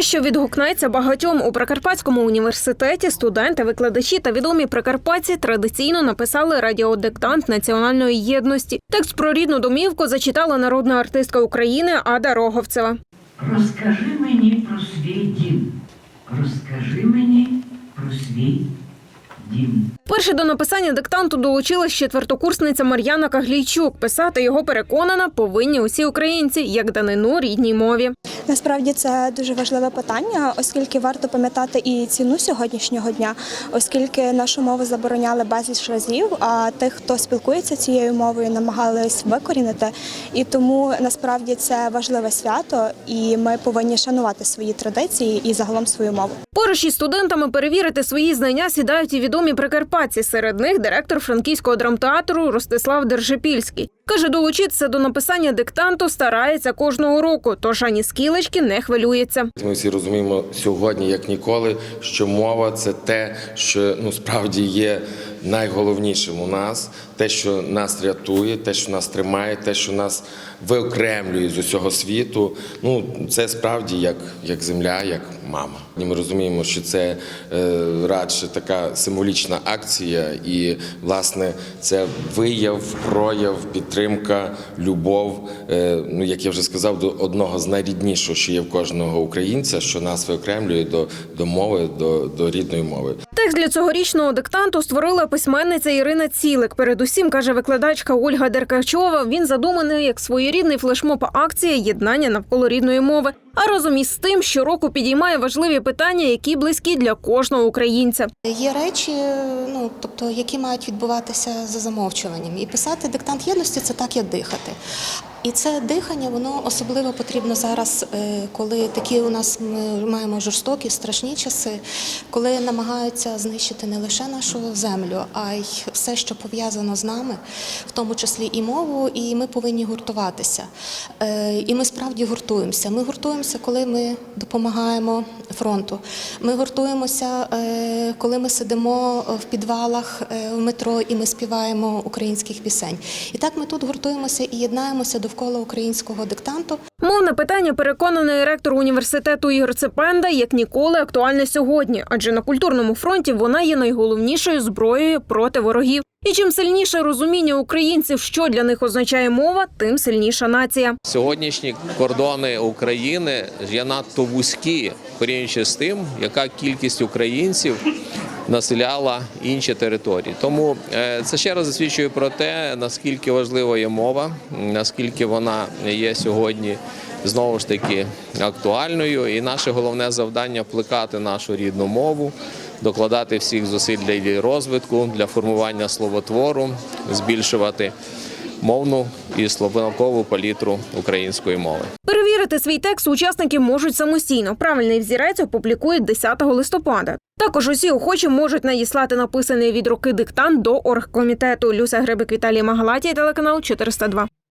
Те, що відгукнеться багатьом у Прикарпатському університеті, студенти, викладачі та відомі прикарпатці традиційно написали радіодиктант національної єдності. Текст про рідну домівку зачитала народна артистка України Ада Роговцева. Розкажи мені про свій дім. Розкажи мені про свій дім. Перше до написання диктанту долучилась четвертокурсниця Мар'яна Каглійчук. Писати його переконана повинні усі українці, як данину рідній мові. Насправді це дуже важливе питання, оскільки варто пам'ятати і ціну сьогоднішнього дня, оскільки нашу мову забороняли безліч разів, а тих, хто спілкується цією мовою, намагались викорінити. І тому насправді це важливе свято, і ми повинні шанувати свої традиції і загалом свою мову. Поруч із студентами перевірити свої знання сідають і відомі прикарпатці. Серед них директор франківського драмтеатру Ростислав Держипільський. Каже, долучитися до написання диктанту старається кожного року, тож ані скілечки не хвилюється. Ми всі розуміємо сьогодні, як ніколи, що мова це те, що ну справді є найголовнішим у нас, те, що нас рятує, те, що нас тримає, те, що нас виокремлює з усього світу. Ну це справді як, як земля, як мама. Ми розуміємо, що це е, радше така символічна акція, і власне це вияв, прояв, підтримка, любов. Е, ну як я вже сказав, до одного з найріднішого, що є в кожного українця, що нас виокремлює до, до мови, до, до рідної мови. Текст для цьогорічного диктанту створила письменниця Ірина Цілик. Передусім каже викладачка Ольга Деркачова. Він задуманий як своєрідний флешмоб акція єднання навколо рідної мови. А разом із тим, щороку підіймає важливі питання, які близькі для кожного українця. Є речі, ну тобто, які мають відбуватися за замовчуванням. І писати диктант єдності це так, як дихати. І це дихання, воно особливо потрібно зараз, е, коли такі у нас ми маємо жорстокі, страшні часи, коли намагаються знищити не лише нашу землю, а й все, що пов'язано з нами, в тому числі і мову, і ми повинні гуртуватися. Е, І ми справді гуртуємося. Ми гуртуємося, коли ми допомагаємо фронту. Ми гуртуємося, е, коли ми сидимо в підвалах в метро і ми співаємо українських пісень. І так ми тут гуртуємося і єднаємося довкола українського диктанту. Мовне питання переконаний ректор університету Ігор Цепенда як ніколи актуальне сьогодні, адже на культурному фронті вона є найголовнішою зброєю проти ворогів. І чим сильніше розуміння українців, що для них означає мова, тим сильніша нація. Сьогоднішні кордони України є надто вузькі, порівнюючи з тим, яка кількість українців населяла інші території. Тому е, це ще раз засвідчує про те, наскільки важлива є мова, наскільки вона є сьогодні знову ж таки актуальною. І наше головне завдання плекати нашу рідну мову. Докладати всіх зусиль для її розвитку, для формування словотвору, збільшувати мовну і словникову палітру української мови. Перевірити свій текст учасники можуть самостійно. Правильний взірець опублікують 10 листопада. Також усі охочі можуть надіслати написаний від руки диктант до оргкомітету. Люся Гребик Віталій Магалатій, телеканал 402.